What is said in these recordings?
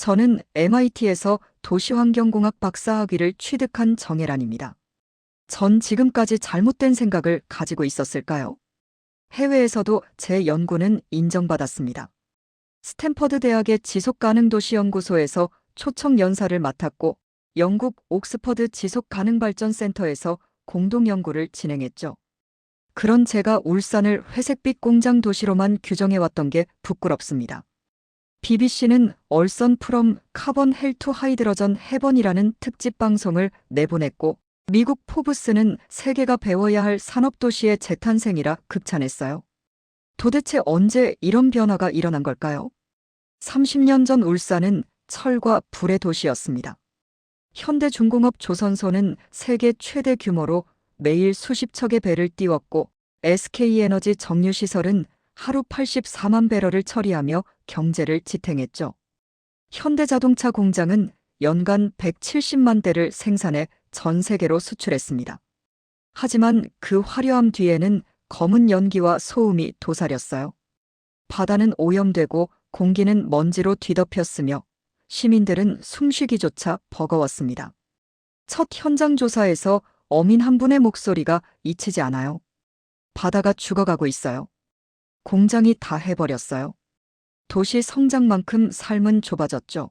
저는 MIT에서 도시환경공학 박사학위를 취득한 정혜란입니다. 전 지금까지 잘못된 생각을 가지고 있었을까요? 해외에서도 제 연구는 인정받았습니다. 스탠퍼드 대학의 지속가능도시연구소에서 초청 연사를 맡았고 영국 옥스퍼드 지속가능발전센터에서 공동 연구를 진행했죠. 그런 제가 울산을 회색빛 공장 도시로만 규정해왔던 게 부끄럽습니다. BBC는 얼선 프롬 카본 헬투 하이드러전 해번이라는 특집 방송을 내보냈고 미국 포브스는 세계가 배워야 할 산업도시의 재탄생이라 극찬했어요. 도대체 언제 이런 변화가 일어난 걸까요? 30년 전 울산은 철과 불의 도시였습니다. 현대중공업 조선소는 세계 최대 규모로 매일 수십 척의 배를 띄웠고 SK에너지 정유시설은 하루 84만 배럴을 처리하며 경제를 지탱했죠. 현대자동차 공장은 연간 170만 대를 생산해 전 세계로 수출했습니다. 하지만 그 화려함 뒤에는 검은 연기와 소음이 도사렸어요. 바다는 오염되고 공기는 먼지로 뒤덮였으며 시민들은 숨쉬기조차 버거웠습니다. 첫 현장 조사에서 어민 한 분의 목소리가 잊히지 않아요. 바다가 죽어가고 있어요. 공장이 다 해버렸어요. 도시 성장만큼 삶은 좁아졌죠.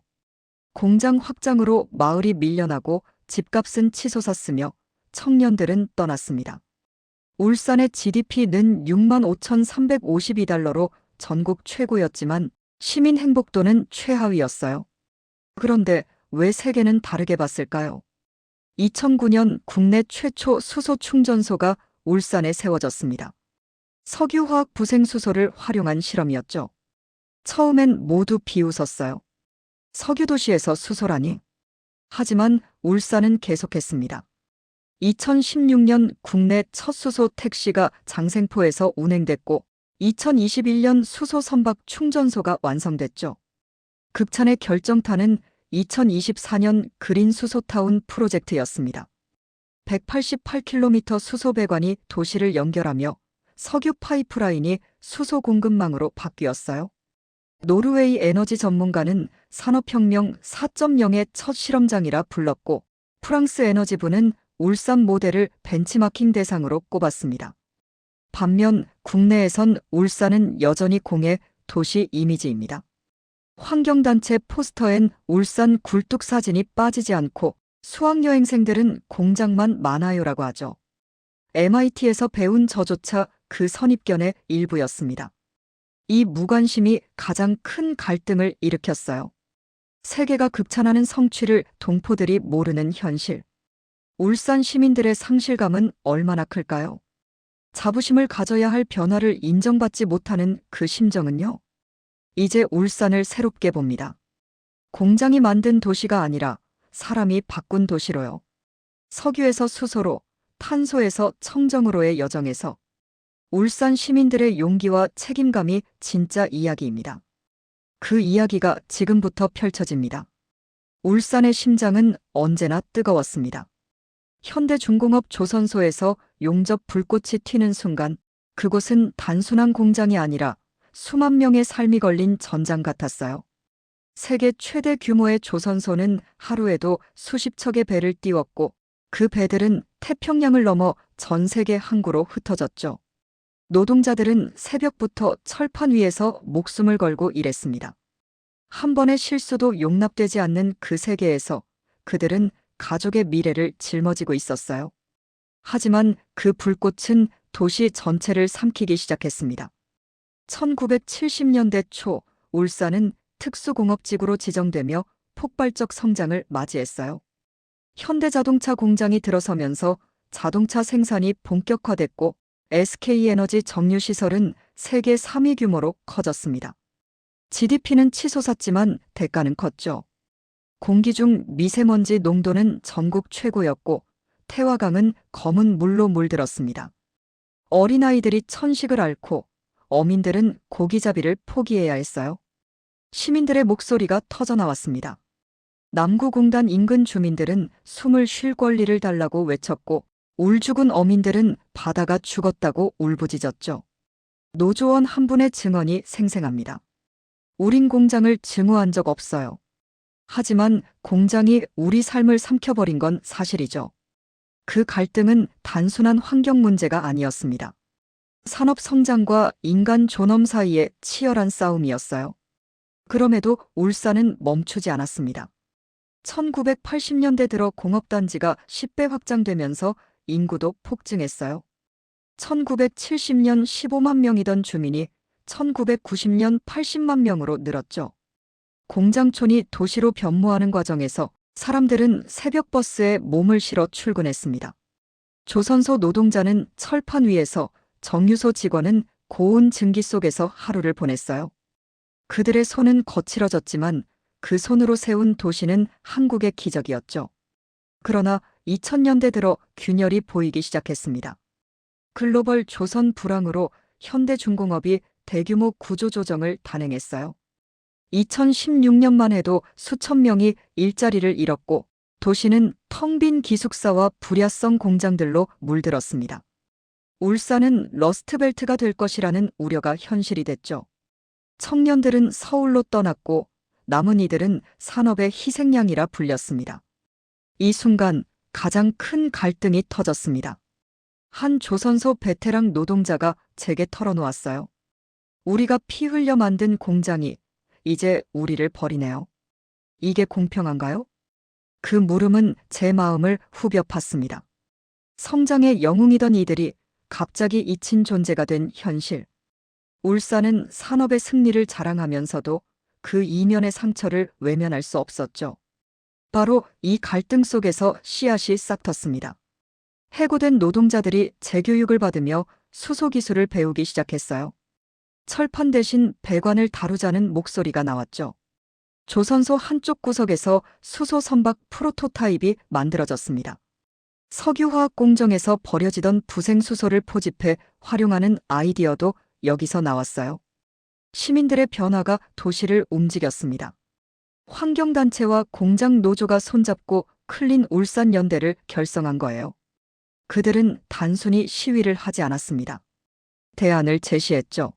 공장 확장으로 마을이 밀려나고 집값은 치솟았으며 청년들은 떠났습니다. 울산의 GDP는 6만 5,352달러로 전국 최고였지만 시민 행복도는 최하위였어요. 그런데 왜 세계는 다르게 봤을까요? 2009년 국내 최초 수소 충전소가 울산에 세워졌습니다. 석유화학 부생수소를 활용한 실험이었죠. 처음엔 모두 비웃었어요. 석유도시에서 수소라니. 하지만 울산은 계속했습니다. 2016년 국내 첫 수소 택시가 장생포에서 운행됐고 2021년 수소 선박 충전소가 완성됐죠. 극찬의 결정타는 2024년 그린 수소타운 프로젝트였습니다. 188km 수소 배관이 도시를 연결하며 석유 파이프라인이 수소 공급망으로 바뀌었어요. 노르웨이 에너지 전문가는 산업혁명 4.0의 첫 실험장이라 불렀고 프랑스 에너지부는 울산 모델을 벤치마킹 대상으로 꼽았습니다. 반면 국내에선 울산은 여전히 공의 도시 이미지입니다. 환경단체 포스터엔 울산 굴뚝 사진이 빠지지 않고 수학여행생들은 공장만 많아요라고 하죠. MIT에서 배운 저조차 그 선입견의 일부였습니다. 이 무관심이 가장 큰 갈등을 일으켰어요. 세계가 극찬하는 성취를 동포들이 모르는 현실. 울산 시민들의 상실감은 얼마나 클까요? 자부심을 가져야 할 변화를 인정받지 못하는 그 심정은요? 이제 울산을 새롭게 봅니다. 공장이 만든 도시가 아니라 사람이 바꾼 도시로요. 석유에서 수소로, 탄소에서 청정으로의 여정에서 울산 시민들의 용기와 책임감이 진짜 이야기입니다. 그 이야기가 지금부터 펼쳐집니다. 울산의 심장은 언제나 뜨거웠습니다. 현대중공업 조선소에서 용접 불꽃이 튀는 순간 그곳은 단순한 공장이 아니라 수만 명의 삶이 걸린 전장 같았어요. 세계 최대 규모의 조선소는 하루에도 수십 척의 배를 띄웠고 그 배들은 태평양을 넘어 전 세계 항구로 흩어졌죠. 노동자들은 새벽부터 철판 위에서 목숨을 걸고 일했습니다. 한 번의 실수도 용납되지 않는 그 세계에서 그들은 가족의 미래를 짊어지고 있었어요. 하지만 그 불꽃은 도시 전체를 삼키기 시작했습니다. 1970년대 초 울산은 특수공업지구로 지정되며 폭발적 성장을 맞이했어요. 현대자동차 공장이 들어서면서 자동차 생산이 본격화됐고 SK에너지 정유시설은 세계 3위 규모로 커졌습니다. GDP는 치솟았지만 대가는 컸죠. 공기 중 미세먼지 농도는 전국 최고였고 태화강은 검은 물로 물들었습니다. 어린아이들이 천식을 앓고 어민들은 고기잡이를 포기해야 했어요. 시민들의 목소리가 터져나왔습니다. 남구공단 인근 주민들은 숨을 쉴 권리를 달라고 외쳤고 울 죽은 어민들은 바다가 죽었다고 울부짖었죠. 노조원 한 분의 증언이 생생합니다. 우린 공장을 증오한 적 없어요. 하지만 공장이 우리 삶을 삼켜버린 건 사실이죠. 그 갈등은 단순한 환경 문제가 아니었습니다. 산업 성장과 인간 존엄 사이의 치열한 싸움이었어요. 그럼에도 울산은 멈추지 않았습니다. 1980년대 들어 공업단지가 10배 확장되면서 인구도 폭증했어요. 1970년 15만 명이던 주민이 1990년 80만 명으로 늘었죠. 공장촌이 도시로 변모하는 과정에서 사람들은 새벽 버스에 몸을 실어 출근했습니다. 조선소 노동자는 철판 위에서 정유소 직원은 고온 증기 속에서 하루를 보냈어요. 그들의 손은 거칠어졌지만 그 손으로 세운 도시는 한국의 기적이었죠. 그러나 2000년대 들어 균열이 보이기 시작했습니다. 글로벌 조선 불황으로 현대중공업이 대규모 구조조정을 단행했어요. 2016년만 해도 수천 명이 일자리를 잃었고 도시는 텅 빈 기숙사와 불야성 공장들로 물들었습니다. 울산은 러스트벨트가 될 것이라는 우려가 현실이 됐죠. 청년들은 서울로 떠났고 남은 이들은 산업의 희생양이라 불렸습니다. 이 순간 가장 큰 갈등이 터졌습니다. 한 조선소 베테랑 노동자가 제게 털어놓았어요. 우리가 피 흘려 만든 공장이 이제 우리를 버리네요. 이게 공평한가요? 그 물음은 제 마음을 후벼 팠습니다. 성장의 영웅이던 이들이 갑자기 잊힌 존재가 된 현실. 울산은 산업의 승리를 자랑하면서도 그 이면의 상처를 외면할 수 없었죠. 바로 이 갈등 속에서 씨앗이 싹텄습니다. 해고된 노동자들이 재교육을 받으며 수소 기술을 배우기 시작했어요. 철판 대신 배관을 다루자는 목소리가 나왔죠. 조선소 한쪽 구석에서 수소 선박 프로토타입이 만들어졌습니다. 석유화학 공정에서 버려지던 부생 수소를 포집해 활용하는 아이디어도 여기서 나왔어요. 시민들의 변화가 도시를 움직였습니다. 환경단체와 공장 노조가 손잡고 클린 울산 연대를 결성한 거예요. 그들은 단순히 시위를 하지 않았습니다. 대안을 제시했죠.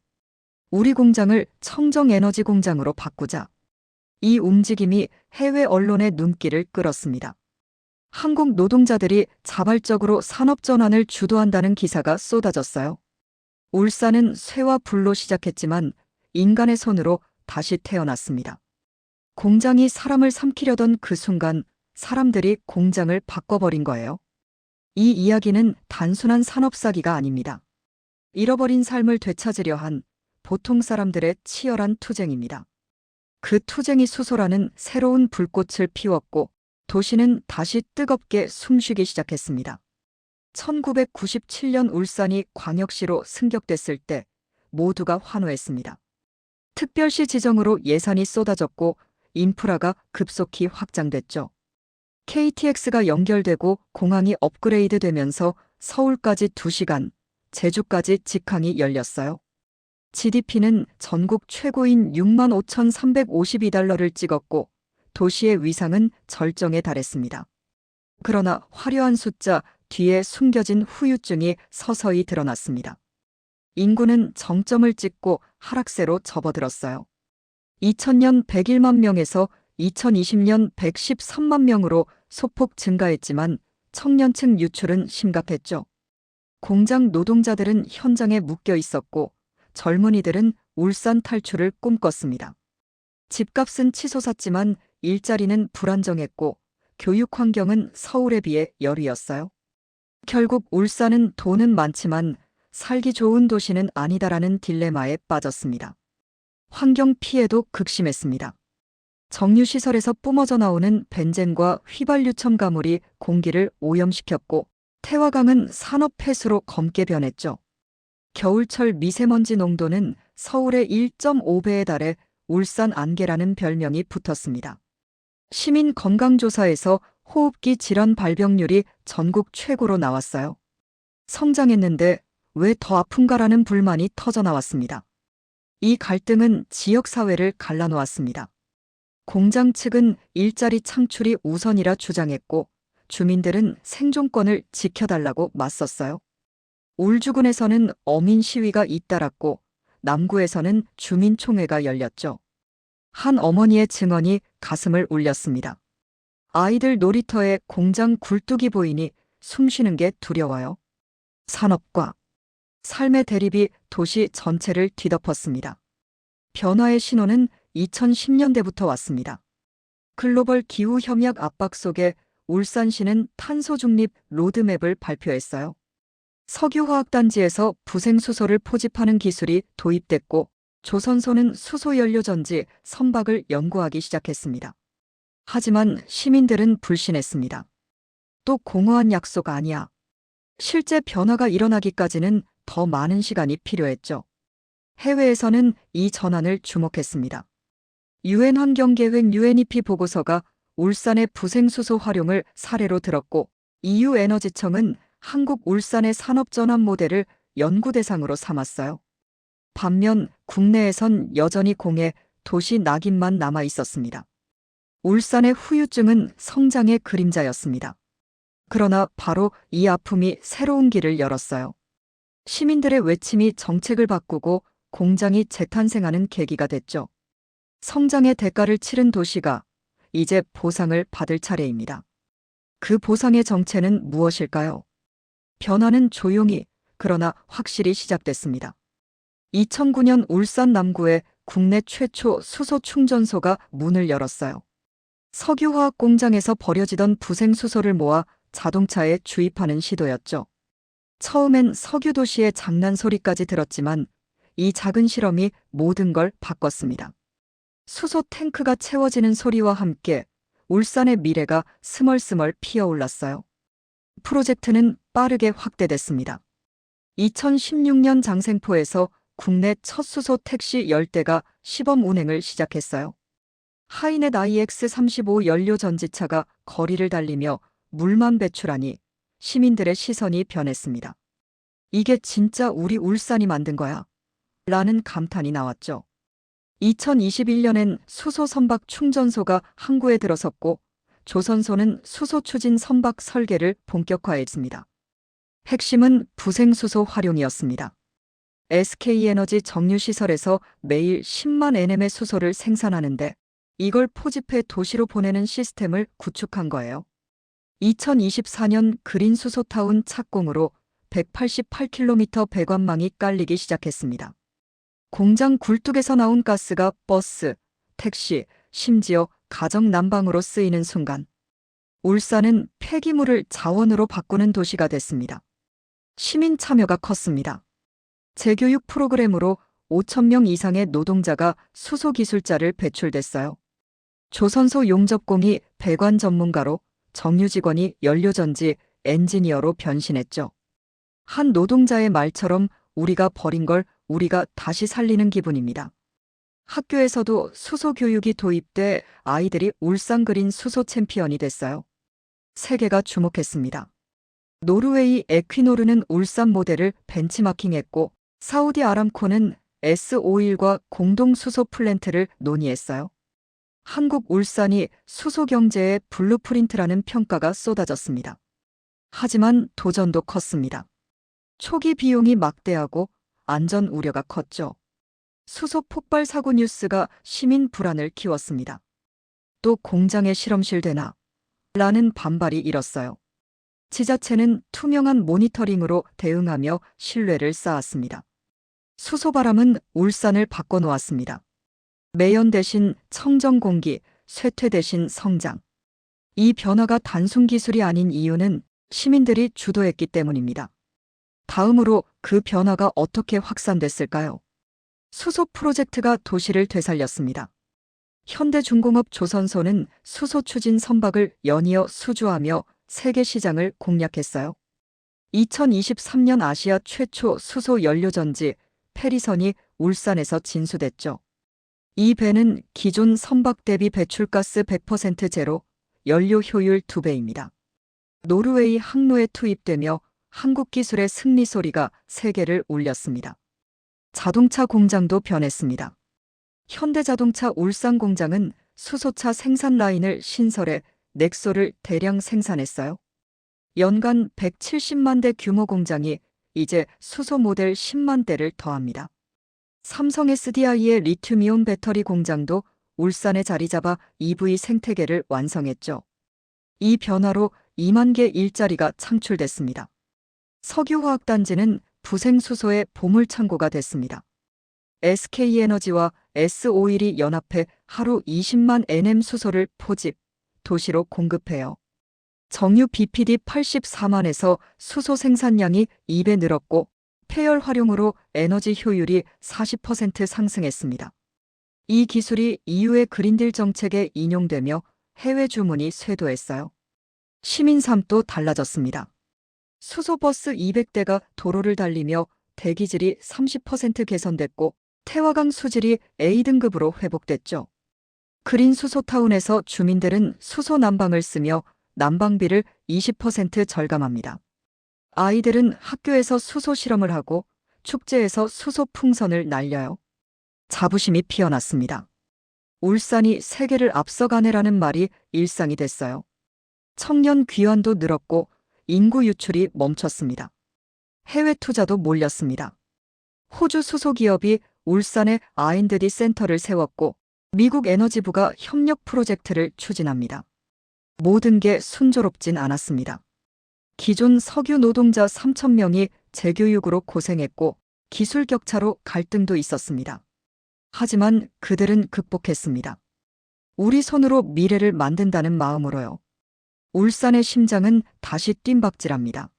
우리 공장을 청정에너지 공장으로 바꾸자. 이 움직임이 해외 언론의 눈길을 끌었습니다. 한국 노동자들이 자발적으로 산업 전환을 주도한다는 기사가 쏟아졌어요. 울산은 쇠와 불로 시작했지만 인간의 손으로 다시 태어났습니다. 공장이 사람을 삼키려던 그 순간 사람들이 공장을 바꿔버린 거예요. 이 이야기는 단순한 산업 사기가 아닙니다. 잃어버린 삶을 되찾으려 한 보통 사람들의 치열한 투쟁입니다. 그 투쟁이 수소라는 새로운 불꽃을 피웠고 도시는 다시 뜨겁게 숨쉬기 시작했습니다. 1997년 울산이 광역시로 승격됐을 때 모두가 환호했습니다. 특별시 지정으로 예산이 쏟아졌고 인프라가 급속히 확장됐죠. KTX가 연결되고 공항이 업그레이드 되면서 서울까지 2시간, 제주까지 직항이 열렸어요. GDP는 전국 최고인 6만 5,352달러를 찍었고 도시의 위상은 절정에 달했습니다. 그러나 화려한 숫자 뒤에 숨겨진 후유증이 서서히 드러났습니다. 인구는 정점을 찍고 하락세로 접어들었어요. 2000년 101만 명에서 2020년 113만 명으로 소폭 증가했지만 청년층 유출은 심각했죠. 공장 노동자들은 현장에 묶여 있었고 젊은이들은 울산 탈출을 꿈꿨습니다. 집값은 치솟았지만 일자리는 불안정했고 교육 환경은 서울에 비해 열이었어요. 결국 울산은 돈은 많지만 살기 좋은 도시는 아니다라는 딜레마에 빠졌습니다. 환경 피해도 극심했습니다. 정유시설에서 뿜어져 나오는 벤젠과 휘발유 첨가물이 공기를 오염시켰고 태화강은 산업 폐수로 검게 변했죠. 겨울철 미세먼지 농도는 서울의 1.5배에 달해 울산 안개라는 별명이 붙었습니다. 시민 건강조사에서 호흡기 질환 발병률이 전국 최고로 나왔어요. 성장했는데 왜 더 아픈가라는 불만이 터져 나왔습니다. 이 갈등은 지역사회를 갈라놓았습니다. 공장 측은 일자리 창출이 우선이라 주장했고 주민들은 생존권을 지켜달라고 맞섰어요. 울주군에서는 어민 시위가 잇따랐고 남구에서는 주민총회가 열렸죠. 한 어머니의 증언이 가슴을 울렸습니다. 아이들 놀이터에 공장 굴뚝이 보이니 숨쉬는 게 두려워요. 산업과 삶의 대립이 도시 전체를 뒤덮었습니다. 변화의 신호는 2010년대부터 왔습니다. 글로벌 기후 협약 압박 속에 울산시는 탄소 중립 로드맵을 발표했어요. 석유화학단지에서 부생수소를 포집하는 기술이 도입됐고 조선소는 수소연료전지 선박을 연구하기 시작했습니다. 하지만 시민들은 불신했습니다. 또 공허한 약속 아니야. 실제 변화가 일어나기까지는 더 많은 시간이 필요했죠. 해외에서는 이 전환을 주목했습니다. 유엔 환경계획 UNEP 보고서가 울산의 부생수소 활용을 사례로 들었고 EU 에너지청은 한국 울산의 산업전환 모델을 연구 대상으로 삼았어요. 반면 국내에선 여전히 공해 도시 낙인만 남아 있었습니다. 울산의 후유증은 성장의 그림자였습니다. 그러나 바로 이 아픔이 새로운 길을 열었어요. 시민들의 외침이 정책을 바꾸고 공장이 재탄생하는 계기가 됐죠. 성장의 대가를 치른 도시가 이제 보상을 받을 차례입니다. 그 보상의 정체는 무엇일까요? 변화는 조용히 그러나 확실히 시작됐습니다. 2009년 울산 남구에 국내 최초 수소 충전소가 문을 열었어요. 석유화학 공장에서 버려지던 부생수소를 모아 자동차에 주입하는 시도였죠. 처음엔 석유 도시의 장난 소리까지 들었지만 이 작은 실험이 모든 걸 바꿨습니다. 수소 탱크가 채워지는 소리와 함께 울산의 미래가 스멀스멀 피어올랐어요. 프로젝트는 빠르게 확대됐습니다. 2016년 장생포에서 국내 첫 수소 택시 10대가 시범 운행을 시작했어요. 하이넷 IX35 연료 전지차가 거리를 달리며 물만 배출하니 시민들의 시선이 변했습니다. 이게 진짜 우리 울산이 만든 거야. 라는 감탄이 나왔죠. 2021년엔 수소 선박 충전소가 항구에 들어섰고 조선소는 수소 추진 선박 설계를 본격화했습니다. 핵심은 부생수소 활용이었습니다. SK에너지 정유시설에서 매일 10만 NM의 수소를 생산하는데 이걸 포집해 도시로 보내는 시스템을 구축한 거예요. 2024년 그린 수소타운 착공으로 188km 배관망이 깔리기 시작했습니다. 공장 굴뚝에서 나온 가스가 버스, 택시, 심지어 가정 난방으로 쓰이는 순간 울산은 폐기물을 자원으로 바꾸는 도시가 됐습니다. 시민 참여가 컸습니다. 재교육 프로그램으로 5천명 이상의 노동자가 수소 기술자를 배출됐어요. 조선소 용접공이 배관 전문가로 정유 직원이 연료전지 엔지니어로 변신했죠. 한 노동자의 말처럼 우리가 버린 걸 우리가 다시 살리는 기분입니다. 학교에서도 수소 교육이 도입돼 아이들이 울산 그린 수소 챔피언이 됐어요. 세계가 주목했습니다. 노르웨이 에퀴노르는 울산 모델을 벤치마킹했고 사우디 아람코는 S51과 공동 수소 플랜트를 논의했어요. 한국 울산이 수소 경제의 블루프린트라는 평가가 쏟아졌습니다. 하지만 도전도 컸습니다. 초기 비용이 막대하고 안전 우려가 컸죠. 수소 폭발 사고 뉴스가 시민 불안을 키웠습니다. 또 공장에 실험실 되나? 라는 반발이 일었어요. 지자체는 투명한 모니터링으로 대응하며 신뢰를 쌓았습니다. 수소바람은 울산을 바꿔놓았습니다. 매연 대신 청정 공기, 쇠퇴 대신 성장. 이 변화가 단순 기술이 아닌 이유는 시민들이 주도했기 때문입니다. 다음으로 그 변화가 어떻게 확산됐을까요? 수소 프로젝트가 도시를 되살렸습니다. 현대중공업 조선소는 수소 추진 선박을 연이어 수주하며 세계 시장을 공략했어요. 2023년 아시아 최초 수소 연료전지 페리선이 울산에서 진수됐죠. 이 배는 기존 선박 대비 배출가스 100% 제로, 연료 효율 2배입니다. 노르웨이 항로에 투입되며 한국 기술의 승리 소리가 세계를 울렸습니다. 자동차 공장도 변했습니다. 현대자동차 울산 공장은 수소차 생산 라인을 신설해 넥소를 대량 생산했어요. 연간 170만 대 규모 공장이 이제 수소 모델 10만 대를 더합니다. 삼성 SDI의 리튬이온 배터리 공장도 울산에 자리 잡아 EV 생태계를 완성했죠. 이 변화로 2만 개 일자리가 창출됐습니다. 석유화학단지는 부생수소의 보물창고가 됐습니다. SK에너지와 S-오일이 연합해 하루 20만 NM 수소를 포집, 도시로 공급해요. 정유 BPD 84만에서 수소 생산량이 2배 늘었고 폐열 활용으로 에너지 효율이 40% 상승했습니다. 이 기술이 EU의 그린딜 정책에 인용되며 해외 주문이 쇄도했어요. 시민 삶도 달라졌습니다. 수소버스 200대가 도로를 달리며 대기질이 30% 개선됐고 태화강 수질이 A등급으로 회복됐죠. 그린 수소타운에서 주민들은 수소 난방을 쓰며 난방비를 20% 절감합니다. 아이들은 학교에서 수소 실험을 하고 축제에서 수소 풍선을 날려요. 자부심이 피어났습니다. 울산이 세계를 앞서가네라는 말이 일상이 됐어요. 청년 귀환도 늘었고 인구 유출이 멈췄습니다. 해외 투자도 몰렸습니다. 호주 수소 기업이 울산에 R&D 센터를 세웠고 미국 에너지부가 협력 프로젝트를 추진합니다. 모든 게 순조롭진 않았습니다. 기존 석유 노동자 3천명이 재교육으로 고생했고 기술 격차로 갈등도 있었습니다. 하지만 그들은 극복했습니다. 우리 손으로 미래를 만든다는 마음으로요. 울산의 심장은 다시 뜀박질합니다.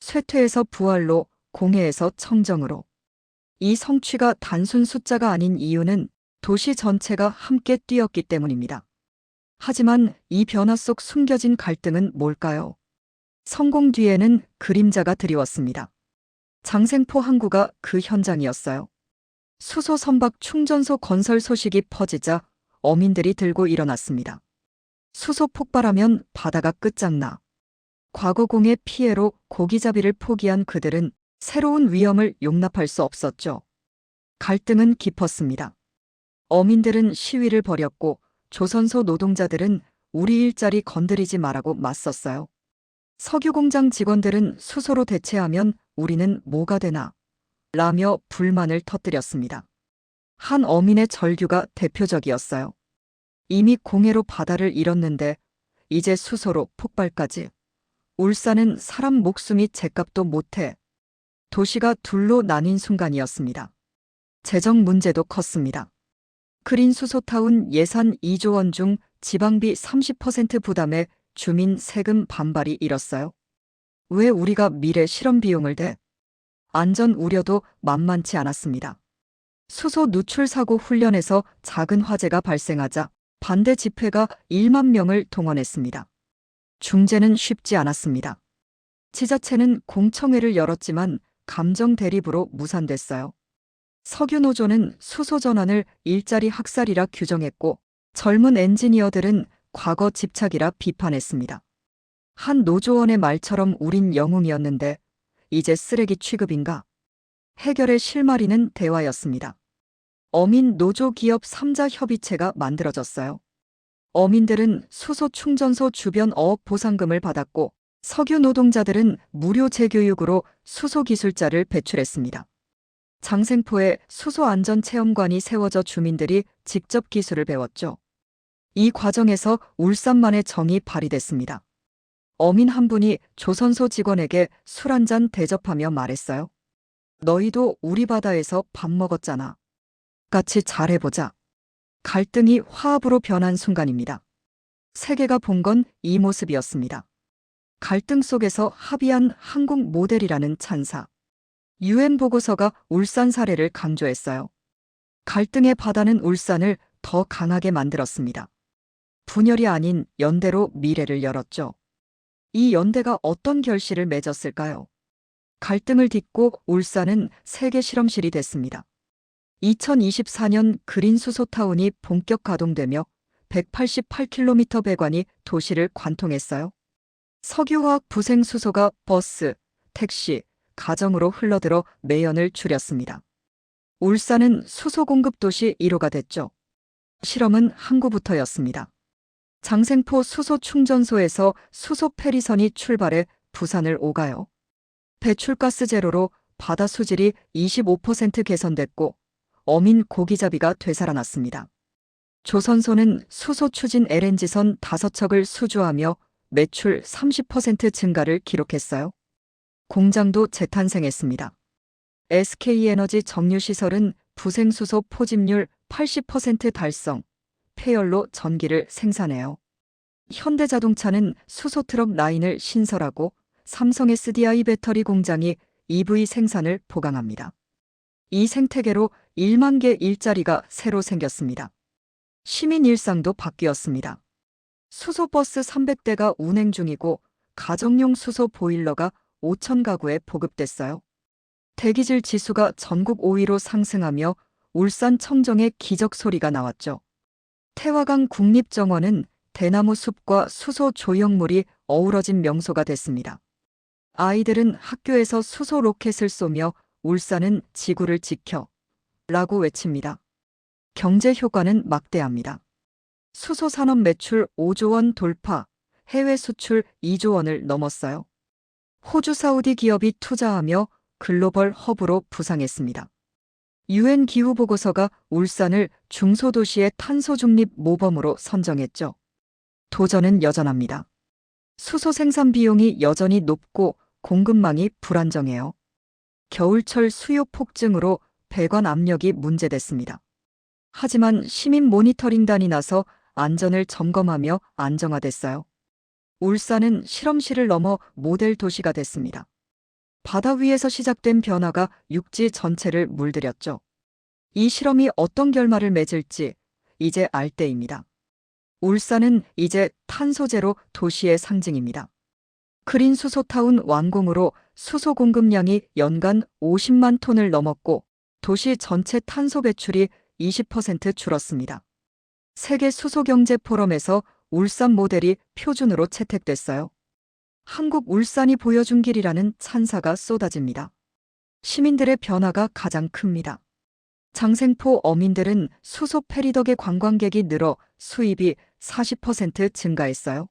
쇠퇴에서 부활로, 공해에서 청정으로. 이 성취가 단순 숫자가 아닌 이유는 도시 전체가 함께 뛰었기 때문입니다. 하지만 이 변화 속 숨겨진 갈등은 뭘까요? 성공 뒤에는 그림자가 드리웠습니다. 장생포 항구가 그 현장이었어요. 수소 선박 충전소 건설 소식이 퍼지자 어민들이 들고 일어났습니다. 수소 폭발하면 바다가 끝장나. 과거공의 피해로 고기잡이를 포기한 그들은 새로운 위험을 용납할 수 없었죠. 갈등은 깊었습니다. 어민들은 시위를 벌였고 조선소 노동자들은 우리 일자리 건드리지 말라고 맞섰어요. 석유공장 직원들은 수소로 대체하면 우리는 뭐가 되나? 라며 불만을 터뜨렸습니다. 한 어민의 절규가 대표적이었어요. 이미 공해로 바다를 잃었는데 이제 수소로 폭발까지. 울산은 사람 목숨이 제값도 못해. 도시가 둘로 나뉜 순간이었습니다. 재정 문제도 컸습니다. 그린 수소타운 예산 2조 원 중 지방비 30% 부담에 주민 세금 반발이 일었어요. 왜 우리가 미래 실험 비용을 대? 안전 우려도 만만치 않았습니다. 수소 누출 사고 훈련에서 작은 화재가 발생하자 반대 집회가 1만 명을 동원했습니다. 중재는 쉽지 않았습니다. 지자체는 공청회를 열었지만 감정 대립으로 무산됐어요. 석유노조는 수소 전환을 일자리 학살이라 규정했고 젊은 엔지니어들은 과거 집착이라 비판했습니다. 한 노조원의 말처럼 우린 영웅이었는데 이제 쓰레기 취급인가? 해결의 실마리는 대화였습니다. 어민 노조 기업 3자 협의체가 만들어졌어요. 어민들은 수소 충전소 주변 어업 보상금을 받았고 석유 노동자들은 무료 재교육으로 수소 기술자를 배출했습니다. 장생포에 수소 안전 체험관이 세워져 주민들이 직접 기술을 배웠죠. 이 과정에서 울산만의 정이 발휘됐습니다. 어민 한 분이 조선소 직원에게 술 한 잔 대접하며 말했어요. 너희도 우리 바다에서 밥 먹었잖아. 같이 잘해보자. 갈등이 화합으로 변한 순간입니다. 세계가 본 건 이 모습이었습니다. 갈등 속에서 합의한 한국 모델이라는 찬사. 유엔 보고서가 울산 사례를 강조했어요. 갈등의 바다는 울산을 더 강하게 만들었습니다. 분열이 아닌 연대로 미래를 열었죠. 이 연대가 어떤 결실을 맺었을까요? 갈등을 딛고 울산은 세계 실험실이 됐습니다. 2024년 그린 수소타운이 본격 가동되며 188km 배관이 도시를 관통했어요. 석유화학 부생 수소가 버스, 택시, 가정으로 흘러들어 매연을 줄였습니다. 울산은 수소 공급 도시 1호가 됐죠. 실험은 항구부터였습니다. 장생포 수소 충전소에서 수소 페리선이 출발해 부산을 오가요. 배출가스 제로로 바다 수질이 25% 개선됐고 어민 고기잡이가 되살아났습니다. 조선소는 수소 추진 LNG선 5척을 수주하며 매출 30% 증가를 기록했어요. 공장도 재탄생했습니다. SK에너지 정유시설은 부생수소 포집률 80% 달성, 폐열로 전기를 생산해요. 현대자동차는 수소 트럭 라인을 신설하고 삼성 SDI 배터리 공장이 EV 생산을 보강합니다. 이 생태계로 1만 개 일자리가 새로 생겼습니다. 시민 일상도 바뀌었습니다. 수소버스 300대가 운행 중이고 가정용 수소 보일러가 5천 가구에 보급됐어요. 대기질 지수가 전국 5위로 상승하며 울산 청정의 기적 소리가 나왔죠. 태화강 국립정원은 대나무 숲과 수소 조형물이 어우러진 명소가 됐습니다. 아이들은 학교에서 수소 로켓을 쏘며 울산은 지구를 지켜 라고 외칩니다. 경제 효과는 막대합니다. 수소 산업 매출 5조 원 돌파, 해외 수출 2조 원을 넘었어요. 호주 사우디 기업이 투자하며 글로벌 허브로 부상했습니다. 유엔 기후 보고서가 울산을 중소도시의 탄소 중립 모범으로 선정했죠. 도전은 여전합니다. 수소 생산 비용이 여전히 높고 공급망이 불안정해요. 겨울철 수요 폭증으로 배관 압력이 문제됐습니다. 하지만 시민 모니터링단이 나서 안전을 점검하며 안정화됐어요. 울산은 실험실을 넘어 모델 도시가 됐습니다. 바다 위에서 시작된 변화가 육지 전체를 물들였죠. 이 실험이 어떤 결말을 맺을지 이제 알 때입니다. 울산은 이제 탄소제로 도시의 상징입니다. 그린 수소타운 완공으로 수소 공급량이 연간 50만 톤을 넘었고 도시 전체 탄소 배출이 20% 줄었습니다. 세계 수소경제 포럼에서 울산 모델이 표준으로 채택됐어요. 한국 울산이 보여준 길이라는 찬사가 쏟아집니다. 시민들의 변화가 가장 큽니다. 장생포 어민들은 수소 페리 덕에 관광객이 늘어 수입이 40% 증가했어요.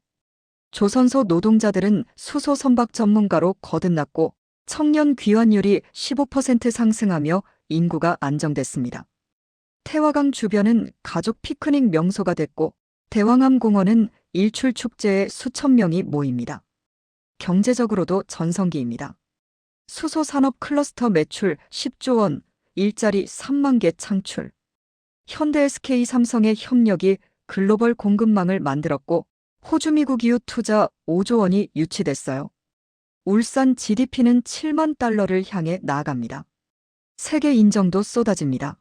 조선소 노동자들은 수소 선박 전문가로 거듭났고 청년 귀환율이 15% 상승하며 인구가 안정됐습니다. 태화강 주변은 가족 피크닉 명소가 됐고 대왕암 공원은 일출 축제에 수천 명이 모입니다. 경제적으로도 전성기입니다. 수소 산업 클러스터 매출 10조 원, 일자리 3만 개 창출. 현대 SK 삼성의 협력이 글로벌 공급망을 만들었고 호주 미국 이후 투자 5조 원이 유치됐어요. 울산 GDP는 7만 달러를 향해 나아갑니다. 세계 인정도 쏟아집니다.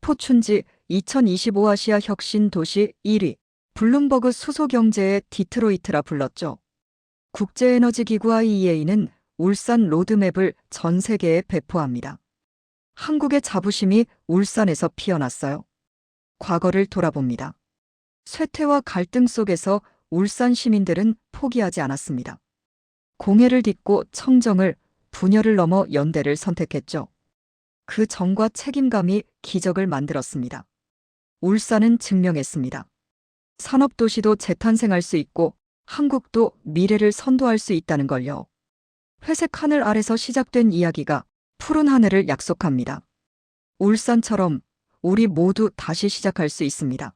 포춘지 2025 아시아 혁신 도시 1위, 블룸버그 수소 경제의 디트로이트라 불렀죠. 국제에너지기구 IEA는 울산 로드맵을 전 세계에 배포합니다. 한국의 자부심이 울산에서 피어났어요. 과거를 돌아봅니다. 쇠퇴와 갈등 속에서 울산 시민들은 포기하지 않았습니다. 공예를 딛고 청정을, 분열을 넘어 연대를 선택했죠. 그 정과 책임감이 기적을 만들었습니다. 울산은 증명했습니다. 산업도시도 재탄생할 수 있고 한국도 미래를 선도할 수 있다는 걸요. 회색 하늘 아래서 시작된 이야기가 푸른 하늘을 약속합니다. 울산처럼 우리 모두 다시 시작할 수 있습니다.